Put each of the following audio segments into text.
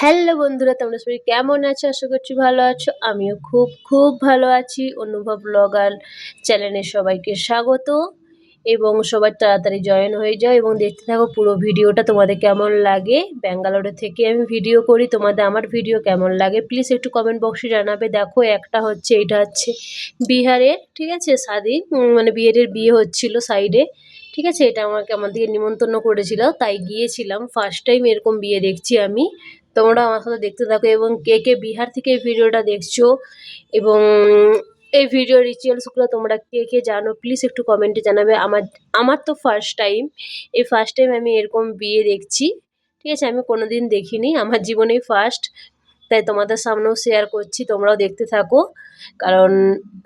Hello বন্ধুরা, তোমরা সবাই কেমন আছো? আশা করছি ভালো আছো। আমিও খুব খুব ভালো আছি। অনুভব ব্লগার চ্যানেলে সবাইকে স্বাগত। এবং সবার তাড়াতাড়ি জয়েন হয়ে যাও এবং দেখতে থাকো পুরো ভিডিওটা তোমাদের কেমন লাগে। ব্যাঙ্গালোরে থেকে আমি ভিডিও করি, তোমাদের আমার ভিডিও কেমন লাগে? প্লিজ একটু কমেন্ট বক্সে জানাবে। দেখো, একটা হচ্ছে এটা হচ্ছে বিহারের, ঠিক আছে? সাদি মানে বিয়ের বিয়ে হচ্ছিল সাইডে ঠিক আছে? এটা আমাকে আমার দিকে নিমন্ত্রণ করেছিল, তাই গিয়েছিলাম। ফার্স্ট টাইম এরকম বিয়ে দেখছি আমি। তোমরা আমার সাথে দেখতে থাকো এবং কে কে বিহার থেকে এই ভিডিওটা দেখছ এবং এই ভিডিও রিচুয়ালসগুলো তোমরা কে কে জানো প্লিজ একটু কমেন্টে জানাবে। আমার আমার তো ফার্স্ট টাইম এই ফার্স্ট টাইম আমি এরকম বিয়ে দেখছি। ঠিক আছে, আমি কোনো দিন দেখিনি। আমার জীবনেই ফার্স্ট তাই তোমাদের সামনেও শেয়ার করছি, তোমরাও দেখতে থাকো। কারণ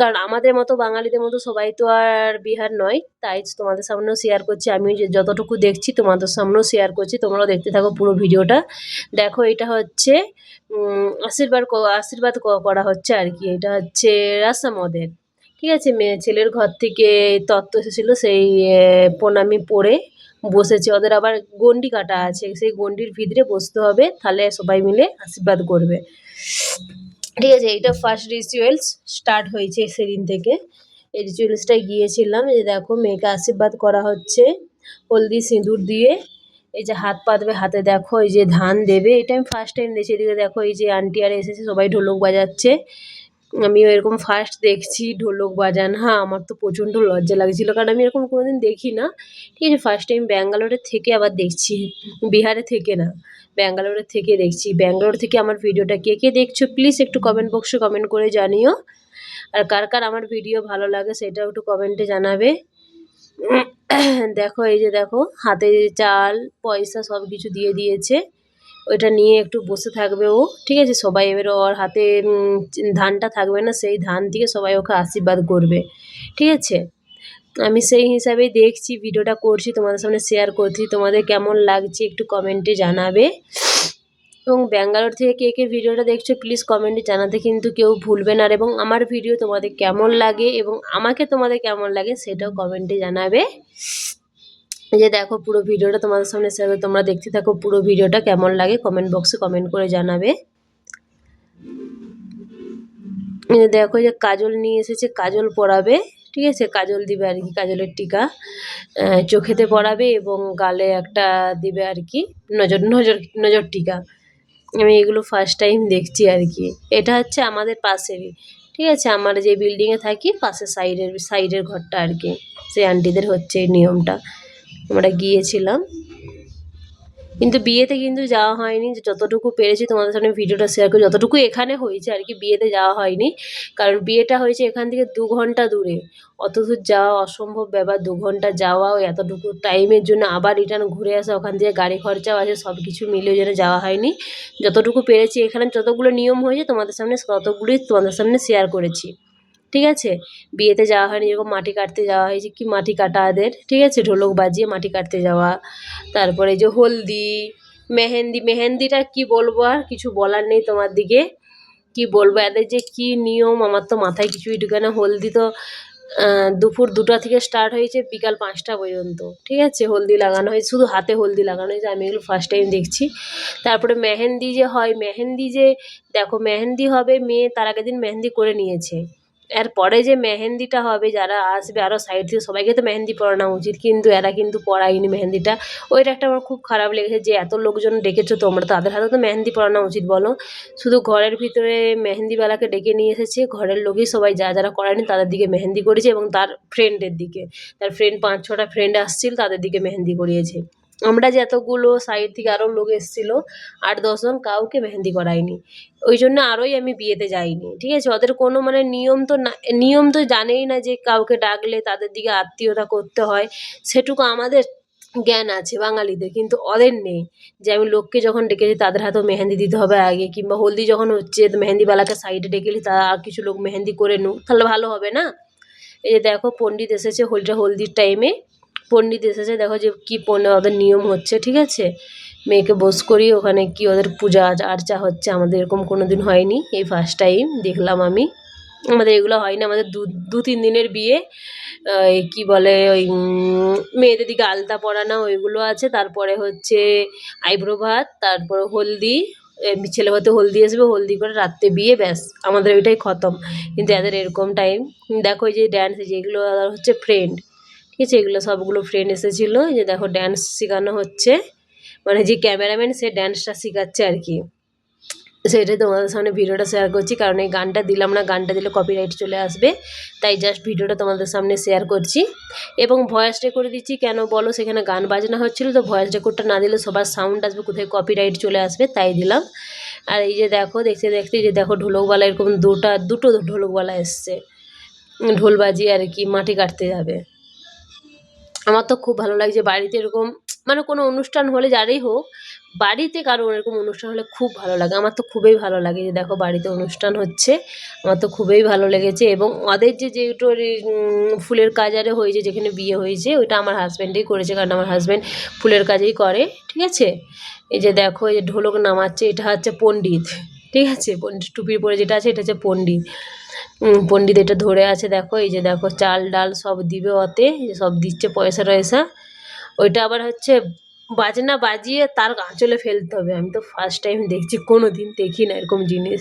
কারণ আমাদের মতো বাঙালিদের মতো সবাই তো আর বিহার নয়, তাই তোমাদের সামনেও শেয়ার করছি আমি যতটুকু দেখছি তোমাদের সামনেও শেয়ার করছি, তোমরাও দেখতে থাকো পুরো ভিডিওটা। দেখো, এটা হচ্ছে আশীর্বাদ আশীর্বাদ করা হচ্ছে আর কি, এটা হচ্ছে রাসামদের ঠিক আছে, মেয়ে ছেলের ঘর থেকে তত্ত্ব এসেছিল, সেই প্রণামী পড়ে বসেছে, ওদের আবার গন্ডি কাটা আছে, সেই গন্ডির ভিতরে বসতে হবে, তাহলে সবাই মিলে আশীর্বাদ করবে। ঠিক আছে, এইটা ফার্স্ট রিচুয়ালস স্টার্ট হয়েছে সেদিন থেকে। এই রিচুয়ালসটাই গিয়েছিলাম, এই দেখো মেয়েকে আশীর্বাদ করা হচ্ছে, হলদি সিঁদুর দিয়ে, এই যে হাত পাতবে হাতে দেখো, এই যে ধান দেবে, এটা আমি ফার্স্ট টাইম দেখছি, এদিকে দেখো এই যে আন্টি আর এসেছে, সবাই ঢোলক বাজাচ্ছে। আমিও এরকম ফার্স্ট দেখছি ঢোলক বাজান। হ্যাঁ আমার তো প্রচণ্ড লজ্জা লাগছিল, কারণ আমি এরকম কোনোদিন দেখি না। ঠিক আছে ফার্স্ট টাইম ব্যাঙ্গালোরের থেকে আবার দেখছি, বিহারে থেকে না ব্যাঙ্গালোরের থেকে দেখছি। ব্যাঙ্গালোর থেকে আমার ভিডিওটা কে কে দেখছ প্লিজ একটু কমেন্ট বক্সে কমেন্ট করে জানিও। আর কার কার আমার ভিডিও ভালো লাগে সেটাও একটু কমেন্টে জানাবে। দেখো, এই যে দেখো, হাতে চাল, পয়সা সব কিছু দিয়ে দিয়েছে। ওইটা নিয়ে একটু বসে থাকবে ও। ঠিক আছে? সবাই এবার ওর হাতে ধানটা থাকবে না, সেই ধান দিয়ে সবাই ওকে আশীর্বাদ করবে। ঠিক আছে? আমি সেই হিসাবেই দেখছি, ভিডিওটা করছি, তোমাদের সামনে শেয়ার করছি। তোমাদের কেমন লাগছে একটু কমেন্টে জানাবে। এবং ব্যাঙ্গালোর থেকে কে কে ভিডিওটা দেখছ প্লিজ কমেন্টে জানাতে কিন্তু কেউ ভুলবে না। এবং আমার ভিডিও তোমাদের কেমন লাগে এবং আমাকে তোমাদের কেমন লাগে, সেটাও কমেন্টে জানাবে। যে দেখো পুরো ভিডিওটা তোমাদের সামনে শেয়ার তোমরা দেখতে থাকো পুরো ভিডিওটা কেমন লাগে কমেন্ট বক্সে কমেন্ট করে জানাবে। দেখো যে কাজল নিয়ে এসেছে, কাজল পরাবে ঠিক আছে? কাজল দিবে আর কি, কাজলের টিকা। চোখেতে পরাবে এবং গালে একটা দিবে আর কি, নজর নজর নজর টিকা। আমি এগুলো ফার্স্ট টাইম দেখছি আর কি। এটা হচ্ছে আমাদের পাশেরই ঠিক আছে? আমরা যে বিল্ডিংয়ে থাকি পাশে সাইডের সাইডের ঘরটা আর কি। সেই আন্টিদের হচ্ছে এই নিয়মটা। আমরা গিয়েছিলাম। কিন্তু বিয়েতে কিন্তু যাওয়া হয়নি, যে যতটুকু পেরেছি তোমাদের সামনে ভিডিওটা শেয়ার করি, যতটুকু এখানে হয়েছে আর কি, বিয়েতে যাওয়া হয়নি। কারণ বিয়েটা হয়েছে এখান থেকে দু ঘণ্টা দূরে। অত দূর যাওয়া অসম্ভব ব্যাপার, দু ঘণ্টা যাওয়া এতটুকু টাইমের জন্য। আবার রিটার্ন ঘুরে আসা, ওখান থেকে গাড়ি খরচাও আছে সব কিছু মিলে যেন যাওয়া হয়নি। যতটুকু পেরেছি এখানে যতগুলো নিয়ম হয়েছে, তোমাদের সামনে ততগুলোই তোমাদের সামনে শেয়ার করেছি। ঠিক আছে? বিয়েতে যাওয়া হয়নি যেরকম মাটি কাটতে যাওয়া হয়েছে কি মাটি কাটা এদের ঠিক আছে, ঢোলক বাজিয়ে মাটি কাটতে যাওয়া। তারপরে যে হলদি, মেহেন্দি, মেহেন্দিটা কি বলব আর? কিছু বলার নেই তোমার দিকে। কি বলব? এদের যে কি নিয়ম? আমার তো মাথায় কিছুই ঢুকে না। হলদি তো দুপুর দুটা থেকে স্টার্ট হয়েছে, বিকাল পাঁচটা পর্যন্ত। ঠিক আছে? হলদি লাগানো হয়েছে, শুধু হাতে হলদি লাগানো হয়েছে, আমি এগুলো ফার্স্ট টাইম দেখছি। তারপরে মেহেন্দি যে হয়, মেহেন্দি যে, দেখো, মেহেন্দি হবে মেয়ে, তার আগের দিন মেহেন্দি করে নিয়েছে। এরপরে যে মেহেন্দিটা হবে, যারা আসবে আরও সাইড থেকে সবাইকে তো মেহেন্দি পরানো উচিত। কিন্তু এরা কিন্তু পরায়নি মেহেন্দিটা। ওইটা একটা আমার খুব খারাপ লেগেছে যে এত লোকজন ডেকেছো তোমরা। তাদের হাতে তো মেহেন্দি পরানো উচিত বলো। শুধু ঘরের ভিতরে মেহেন্দিওয়ালাকে ডেকে নিয়ে এসেছে। ঘরের লোকই সবাই যা যারা করায়নি তাদের দিকে মেহেন্দি করেছে এবং তার ফ্রেন্ডের দিকে। তার ফ্রেন্ড পাঁচ ছটা ফ্রেন্ড আসছিল, তাদের দিকে মেহেন্দি করিয়েছে। আমরা যে এতগুলো সাইড থেকে আরও লোক এসেছিল, আট দশজন কাউকে মেহেন্দি করায়নি। ওই জন্য আরোই আমি বিয়েতে যাইনি, ঠিক আছে? ওদের কোনো মানে নিয়ম তো না, নিয়ম তো জানেই না যে কাউকে ডাকলে তাদের দিকে আত্মীয়তা করতে হয়, সেটুকু আমাদের জ্ঞান আছে বাঙালিদের, কিন্তু ওদের নেই। যে আমি লোককে যখন ডেকেছি, তাদের হাতেও মেহেন্দি দিতে হবে আগে, কিংবা হলদি যখন হচ্ছে মেহেন্দিওয়ালাকে সাইডে ডেকেলি তা কিছু লোক মেহেন্দি করে নুক, তাহলে ভালো হবে না? এই যে দেখো, পণ্ডিত এসেছে হোলিটা হলদির টাইমে পণ্ডিত এসেছে, দেখো যে কী পণ্য, ওদের নিয়ম হচ্ছে, ঠিক আছে? মেয়েকে বোস করি, ওখানে কি ওদের পূজা আর্চা হচ্ছে, আমাদের এরকম কোনো দিন হয়নি, এই ফার্স্ট টাইম দেখলাম আমি। আমাদের এগুলো হয় না আমাদের দু দু, তিন দিনের বিয়ে কি বলে, ওই মেয়েদের দিকে আলতা পরানো, ওইগুলো আছে, তারপরে হচ্ছে আইব্রো ভাত, তারপরে হলদি ছেলে হতে হলদি আসবে, হলদি করে রাত্রে বিয়ে, ব্যাস, আমাদের ওইটাই খতম। কিন্তু এদের এরকম টাইম দেখো এই যে ড্যান্স যেগুলো হচ্ছে ফ্রেন্ড ঠিক আছে, এগুলো সবগুলো ফ্রেন্ড এসেছিল যে দেখো ড্যান্স শেখানো হচ্ছে। মানে যে ক্যামেরাম্যান সে ড্যান্সটা শেখাচ্ছে আর কি। সেটাই তোমাদের সামনে ভিডিওটা শেয়ার করছি, কারণ এই গানটা দিলাম না, গানটা দিলে কপিরাইট চলে আসবে। তাই জাস্ট ভিডিওটা তোমাদের সামনে শেয়ার করছি। এবং ভয়েস রেকর্ড দিচ্ছি, কেন বলো, সেখানে গান বাজনা হচ্ছিল, তো ভয়েস রেকর্ডটা না দিলে সবার সাউন্ড আসবে, কোথায় কপিরাইট চলে আসবে, তাই দিলাম। আর এই যে দেখো, দেখতে দেখতে যে দেখো ঢোলকবালা, এরকম দুটা, দুটো ঢোলকবালা এসছে। ঢোল বাজিয়ে আর কি মাটি কাটতে যাবে। আমার তো খুব ভালো লাগছে বাড়িতে এরকম মানে কোনো অনুষ্ঠান হলে যারই হোক, বাড়িতে কারও এরকম অনুষ্ঠান হলে খুব ভালো লাগে। আমার তো খুবই ভালো লাগে যে দেখো বাড়িতে অনুষ্ঠান হচ্ছে, আমার তো খুবই ভালো লেগেছে এবং ওদের যে যেটো ফুলের কাজ আরে হয়েছে, যেখানে বিয়ে হয়েছে, ওইটা আমার হাজব্যান্ডই করেছে কারণ আমার হাজব্যান্ড ফুলের কাজেই করে, ঠিক আছে? এই যে দেখো এই যে ঢোলক নামাচ্ছে, এটা হচ্ছে পণ্ডিত। ঠিক আছে টুপির পরে যেটা আছে এটা হচ্ছে পণ্ডিত পণ্ডিত এটা ধরে আছে দেখো, এই যে দেখো চাল, ডাল সব দিবে অতে সব দিচ্ছে পয়সা টয়সা। ওইটা আবার হচ্ছে বাজনা বাজিয়ে তার আঁচলে ফেলতে হবে। আমি তো ফার্স্ট টাইম দেখছি কোনো দিন দেখি না এরকম জিনিস।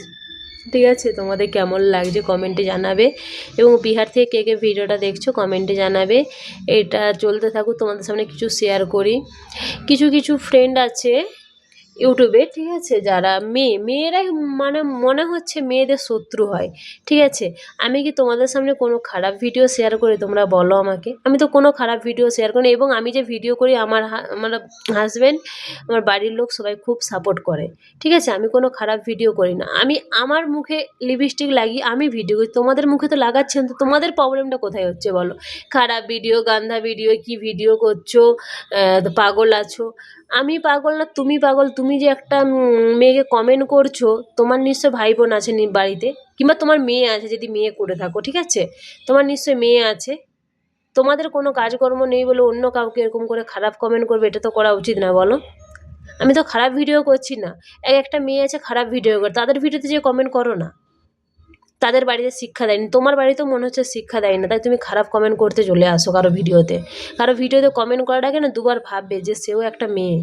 ঠিক আছে, তোমাদের কেমন লাগছে কমেন্টে জানাবে। এবং বিহার থেকে কে কে ভিডিওটা দেখছ কমেন্টে জানাবে। এটা চলতে থাকুক, তোমাদের সামনে কিছু শেয়ার করি। কিছু কিছু ফ্রেন্ড আছে ইউটিউবে, ঠিক আছে? যারা মেয়ে, মেয়েরাই মানে মনে হচ্ছে মেয়েদের শত্রু হয়, ঠিক আছে? আমি কি তোমাদের সামনে কোনো খারাপ ভিডিও শেয়ার করি? তোমরা বলো আমাকে। আমি তো কোনো খারাপ ভিডিও শেয়ার করি এবং আমি যে ভিডিও করি, আমার আমার হাজব্যান্ড আমার বাড়ির লোক সবাই খুব সাপোর্ট করে, ঠিক আছে? আমি কোনো খারাপ ভিডিও করি না। আমি, আমার মুখে লিপস্টিক লাগিয়ে আমি ভিডিও করি। তোমাদের মুখে তো লাগাচ্ছেন তো তোমাদের প্রবলেমটা কোথায় হচ্ছে বলো? খারাপ ভিডিও গান্ধা ভিডিও কি ভিডিও করছ? পাগল আছো? আমি পাগল না, তুমি পাগল, তুমি যে একটা মেয়েকে কমেন্ট করছ, তোমার নিশ্চয় ভাই বোন আছে বাড়িতে? কিংবা তোমার মেয়ে আছে, যদি মেয়ে করে থাকো, ঠিক আছে? তোমার নিশ্চয় মেয়ে আছে। তোমাদের কোনো কাজকর্ম নেই বলে অন্য কাউকে এরকম করে খারাপ কমেন্ট করবে, এটা তো করা উচিত না, বলো। আমি তো খারাপ ভিডিও করছি না। এক একটা মেয়ে আছে, খারাপ ভিডিও করে, তাদের ভিডিওতে যে কমেন্ট করো না। তাদের বাড়িতে শিক্ষা দেয়নি। তোমার বাড়িতেও মনে হচ্ছে শিক্ষা দেয় না তাই তুমি খারাপ কমেন্ট করতে চলে আসো কারও ভিডিওতে। কারও ভিডিওতে কমেন্ট আগে না দুবার ভাববে যে সেও একটা মেয়ে।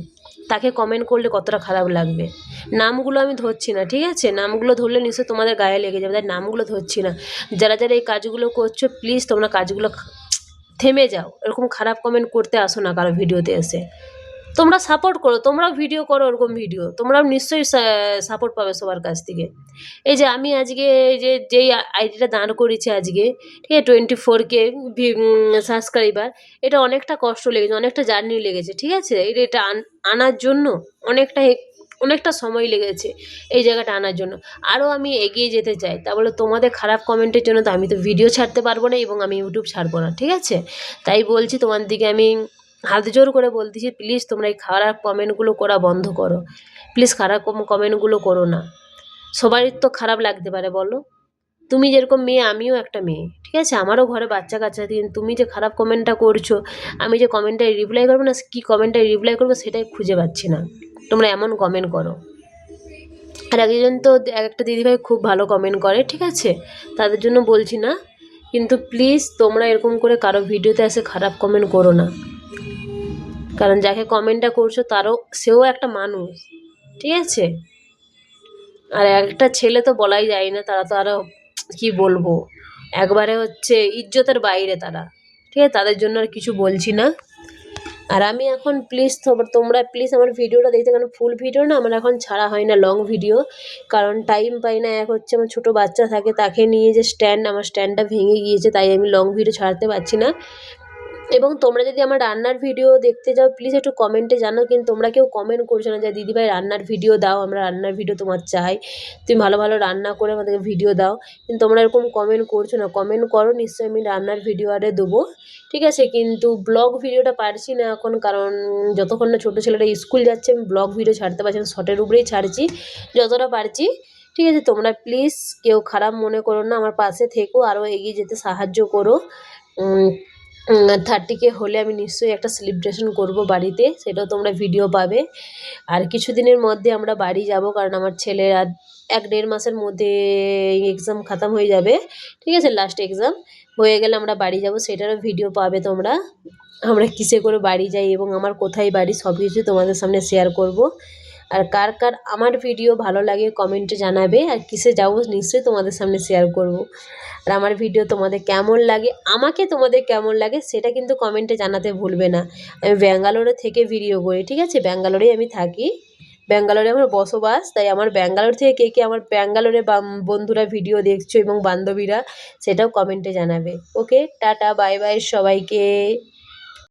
তাকে কমেন্ট করলে কতটা খারাপ লাগবে। নামগুলো আমি ধরছি না, ঠিক আছে? নামগুলো ধরলে নিশ্চয় তোমাদের গায়ে লেগে যাবে। তাই নামগুলো ধরছি না। যারা যারা এই কাজগুলো করছ প্লিজ তোমরা কাজগুলো থেমে যাও। এরকম খারাপ কমেন্ট করতে আসো না কারও ভিডিওতে এসে। তোমরা সাপোর্ট করো, তোমরাও ভিডিও করো ওরকম ভিডিও তোমরাও নিশ্চয়ই সাপোর্ট পাবে সবার কাছ থেকে। এই যে আমি আজকে এই যে, যেই আইডিটা দাঁড় করেছি আজকে, ঠিক আছে টোয়েন্টি ফোর কে সাবস্ক্রাইবার এটা অনেকটা কষ্ট লেগেছে, অনেকটা জার্নি লেগেছে, ঠিক আছে? এটা এটা আনার জন্য অনেকটা অনেকটা সময় লেগেছে এই জায়গাটা আনার জন্য। আরও আমি এগিয়ে যেতে চাই, তা বলে তোমাদের খারাপ কমেন্টের জন্য তো আমি তো ভিডিও ছাড়তে পারব না এবং আমি ইউটিউব ছাড়বো না, ঠিক আছে? তাই বলছি তোমার দিকে আমি হাত জোর করে বলতেছি প্লিজ তোমরা এই খারাপ কমেন্টগুলো করা বন্ধ করো। প্লিজ খারাপ কমেন্টগুলো করো না। সবারই তো খারাপ লাগতে পারে, বলো। তুমি যেরকম মেয়ে, আমিও একটা মেয়ে, ঠিক আছে? আমারও ঘরে বাচ্চা কাচ্চা দিন। তুমি যে খারাপ কমেন্টটা করছ, আমি যে কমেন্টটায় রিপ্লাই করব না, কী কমেন্টটায় রিপ্লাই করব সেটাই খুঁজে পাচ্ছি না। তোমরা এমন কমেন্ট করো। আর একজন তো এক একটা দিদিভাই খুব ভালো কমেন্ট করে, ঠিক আছে? তাদের জন্য বলছি না। কিন্তু প্লিজ তোমরা এরকম করে কারও ভিডিওতে এসে খারাপ কমেন্ট করো না। কারণ যাকে কমেন্টটা করছ তারও সেও একটা মানুষ, ঠিক আছে? আর একটা ছেলে তো বলাই যায় না, তারা তো আরও কী বলব? একবারে হচ্ছে ইজ্জতের বাইরে তারা, ঠিক আছে? তাদের জন্য আর কিছু বলছি না। আর আমি এখন প্লিজ তোমরা প্লিজ আমার ভিডিওটা দেখতে কারণ ফুল ভিডিও না, আমার এখন ছাড়া হয় না লং ভিডিও কারণ টাইম পাই না, এক হচ্ছে আমার ছোটো বাচ্চা থাকে, তাকে নিয়ে যে স্ট্যান্ড আমার স্ট্যান্ডটা ভেঙে গিয়েছে, তাই আমি লং ভিডিও ছাড়তে পারছি না। এবং তোমরা যদি আমার রান্নার ভিডিও দেখতে যাও প্লিজ একটু কমেন্টে জানো। কিন্তু তোমরা কেউ কমেন্ট করছ না যে, দিদিভাই, রান্নার ভিডিও দাও, আমরা রান্নার ভিডিও তোমার চাই। তুমি ভালো ভালো রান্না করে আমাদেরকে ভিডিও দাও। কিন্তু তোমরা এরকম কমেন্ট করছ না। কমেন্ট করো, নিশ্চয়ই আমি রান্নার ভিডিও আরে দেবো। ঠিক আছে? কিন্তু ব্লগ ভিডিওটা পারছি না এখন, কারণ যতক্ষণ না ছোটো ছেলেটা স্কুল যাচ্ছে, আমি ব্লগ ভিডিও ছাড়তে পারছি না। শর্টের উপরেই ছাড়ছি, যতটা পারছি। ঠিক আছে? তোমরা প্লিজ কেউ খারাপ মনে করো না। আমার পাশে থেকো আরও এগিয়ে যেতে সাহায্য করো। থার্টিকে হলে আমি নিশ্চয়ই একটা সেলিব্রেশন করব বাড়িতে, সেটাও তোমরা ভিডিও পাবে। আর কিছুদিনের মধ্যে আমরা বাড়ি যাব, কারণ আমার ছেলের আর এক দেড় মাসের মধ্যে এক্সাম খাতাম হয়ে যাবে। ঠিক আছে লাস্ট এক্সাম হয়ে গেলে আমরা বাড়ি যাব, সেটারও ভিডিও পাবে তোমরা। আমরা কিসে করে বাড়ি যাই এবং আমার কোথায় বাড়ি সব কিছু তোমাদের সামনে শেয়ার করব। আর কার কার আমার ভিডিও ভালো লাগে কমেন্টে জানাবে, আর কিসে যাব নিশ্চয়ই তোমাদের সামনে শেয়ার করব। আর আমার ভিডিও তোমাদের কেমন লাগে, আমাকে তোমাদের কেমন লাগে, সেটা কিন্তু কমেন্টে জানাতে ভুলবে না। আমি ব্যাঙ্গালোরে থেকে ভিডিও করি, ঠিক আছে? ব্যাঙ্গালোরেই আমি থাকি। ব্যাঙ্গালোরে আমার বসবাস, তাই আমার ব্যাঙ্গালোর থেকে কে কে আমার ব্যাঙ্গালোরে বন্ধুরা ভিডিও দেখছ এবং বান্ধবীরা, সেটাও কমেন্টে জানাবে। ওকে টাটা বাই বাই সবাইকে।